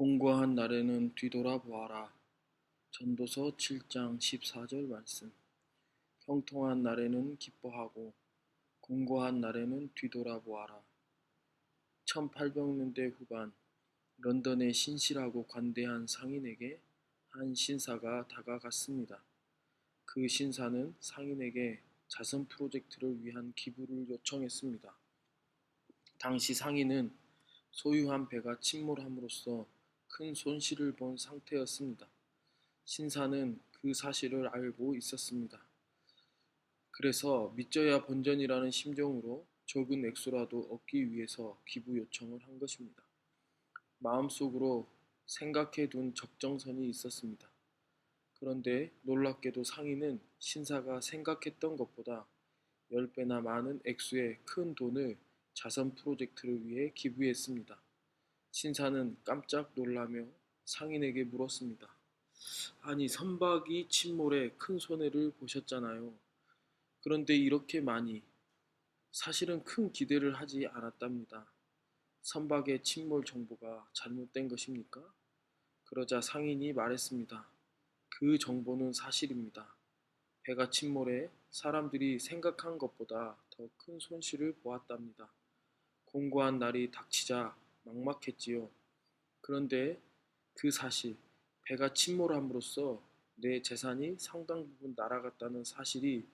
공고한 날에는 뒤돌아보아라. 전도서 7장 14절 말씀. 형통한 날에는 기뻐하고 공고한 날에는 뒤돌아보아라. 1800년대 후반 런던의 신실하고 관대한 상인에게 한 신사가 다가갔습니다. 그 신사는 상인에게 자선 프로젝트를 위한 기부를 요청했습니다. 당시 상인은 소유한 배가 침몰함으로써 큰 손실을 본 상태였습니다. 신사는 그 사실을 알고 있었습니다. 그래서 믿져야 본전이라는 심정으로 적은 액수라도 얻기 위해서 기부 요청을 한 것입니다. 마음속으로 생각해 둔 적정선이 있었습니다. 그런데 놀랍게도 상인은 신사가 생각했던 것보다 10배나 많은 액수의 큰 돈을 자선 프로젝트를 위해 기부했습니다. 신사는 깜짝 놀라며 상인에게 물었습니다. 아니, 선박이 침몰에 큰 손해를 보셨잖아요. 그런데 이렇게 많이, 사실은 큰 기대를 하지 않았답니다. 선박의 침몰 정보가 잘못된 것입니까? 그러자 상인이 말했습니다. 그 정보는 사실입니다. 배가 침몰해 사람들이 생각한 것보다 더 큰 손실을 보았답니다. 공고한 날이 닥치자 막막했지요. 그런데 그 사실, 배가 침몰함으로써 내 재산이 상당 부분 날아갔다는 사실이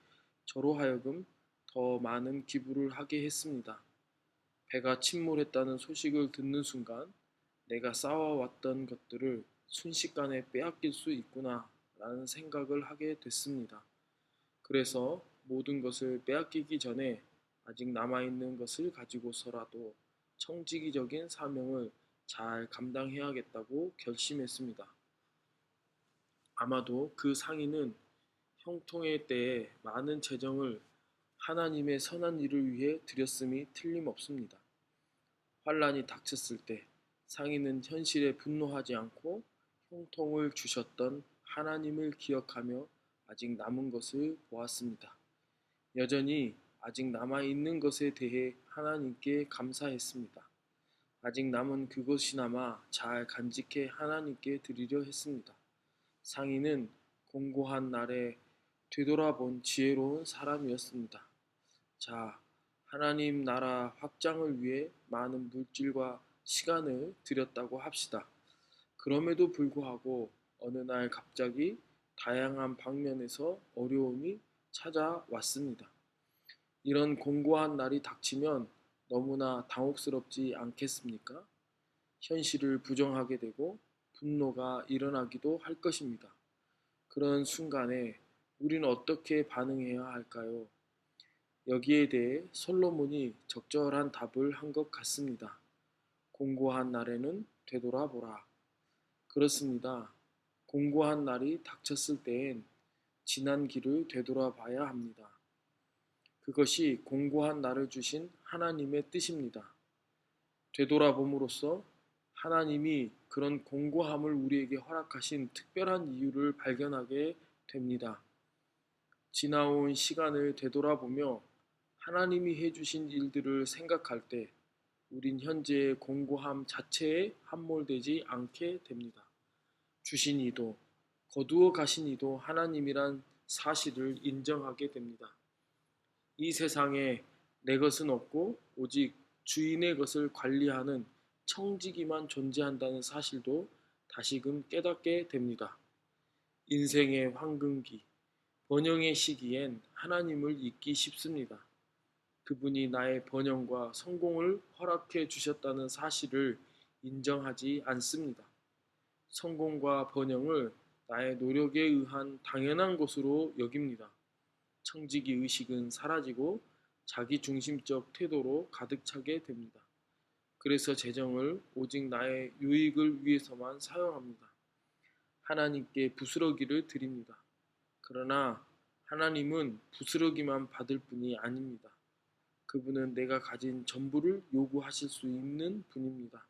저로 하여금 더 많은 기부를 하게 했습니다. 배가 침몰했다는 소식을 듣는 순간 내가 쌓아왔던 것들을 순식간에 빼앗길 수 있구나 라는 생각을 하게 됐습니다. 그래서 모든 것을 빼앗기기 전에 아직 남아있는 것을 가지고서라도 청지기적인 사명을 잘 감당해야겠다고 결심했습니다. 아마도 그 상인은 형통의 때에 많은 재정을 하나님의 선한 일을 위해 드렸음이 틀림없습니다. 환란이 닥쳤을 때 상인은 현실에 분노하지 않고 형통을 주셨던 하나님을 기억하며 아직 남은 것을 보았습니다. 여전히 아직 남아 있는 것에 대해 하나님께 감사했습니다. 아직 남은 그것이나마 잘 간직해 하나님께 드리려 했습니다. 상인은 공고한 날에 되돌아본 지혜로운 사람이었습니다. 자, 하나님 나라 확장을 위해 많은 물질과 시간을 들였다고 합시다. 그럼에도 불구하고 어느 날 갑자기 다양한 방면에서 어려움이 찾아왔습니다. 이런 공고한 날이 닥치면 너무나 당혹스럽지 않겠습니까? 현실을 부정하게 되고 분노가 일어나기도 할 것입니다. 그런 순간에 우리는 어떻게 반응해야 할까요? 여기에 대해 솔로몬이 적절한 답을 한 것 같습니다. 공고한 날에는 되돌아보라. 그렇습니다. 공고한 날이 닥쳤을 때엔 지난 길을 되돌아봐야 합니다. 그것이 공고한 날을 주신 하나님의 뜻입니다. 되돌아봄으로써 하나님이 그런 공고함을 우리에게 허락하신 특별한 이유를 발견하게 됩니다. 지나온 시간을 되돌아보며 하나님이 해주신 일들을 생각할 때 우린 현재의 공고함 자체에 함몰되지 않게 됩니다. 주신 이도 거두어 가신 이도 하나님이란 사실을 인정하게 됩니다. 이 세상에 내 것은 없고 오직 주인의 것을 관리하는 청지기만 존재한다는 사실도 다시금 깨닫게 됩니다. 인생의 황금기, 번영의 시기엔 하나님을 잊기 쉽습니다. 그분이 나의 번영과 성공을 허락해 주셨다는 사실을 인정하지 않습니다. 성공과 번영을 나의 노력에 의한 당연한 것으로 여깁니다. 청지기 의식은 사라지고 자기 중심적 태도로 가득 차게 됩니다. 그래서 재정을 오직 나의 유익을 위해서만 사용합니다. 하나님께 부스러기를 드립니다. 그러나 하나님은 부스러기만 받을 분이 아닙니다. 그분은 내가 가진 전부를 요구하실 수 있는 분입니다.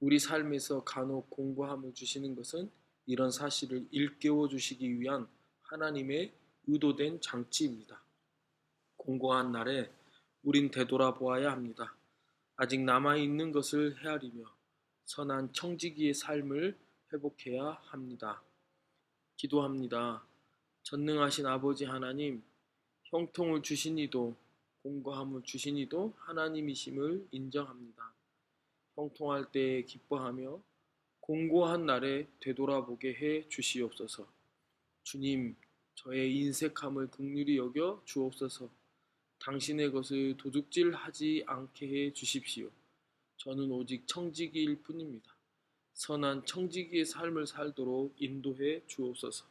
우리 삶에서 간혹 공고함을 주시는 것은 이런 사실을 일깨워 주시기 위한 하나님의 의도된 장치입니다. 공고한 날에 우린 되돌아보아야 합니다. 아직 남아있는 것을 헤아리며 선한 청지기의 삶을 회복해야 합니다. 기도합니다. 전능하신 아버지 하나님, 형통을 주신 이도 공고함을 주신 이도 하나님이심을 인정합니다. 형통할 때에 기뻐하며 공고한 날에 되돌아보게 해 주시옵소서. 주님, 저의 인색함을 극률히 여겨 주옵소서. 당신의 것을 도둑질하지 않게 해 주십시오. 저는 오직 청지기일 뿐입니다. 선한 청지기의 삶을 살도록 인도해 주옵소서.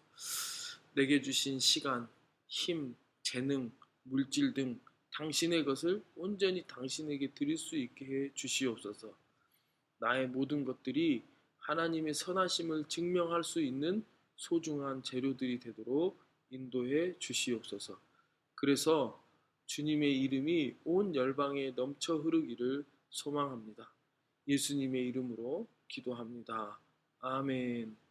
내게 주신 시간, 힘, 재능, 물질 등 당신의 것을 온전히 당신에게 드릴 수 있게 해 주시옵소서. 나의 모든 것들이 하나님의 선하심을 증명할 수 있는 소중한 재료들이 되도록 인도해 주시옵소서. 그래서 주님의 이름이 온 열방에 넘쳐 흐르기를 소망합니다. 예수님의 이름으로 기도합니다. 아멘.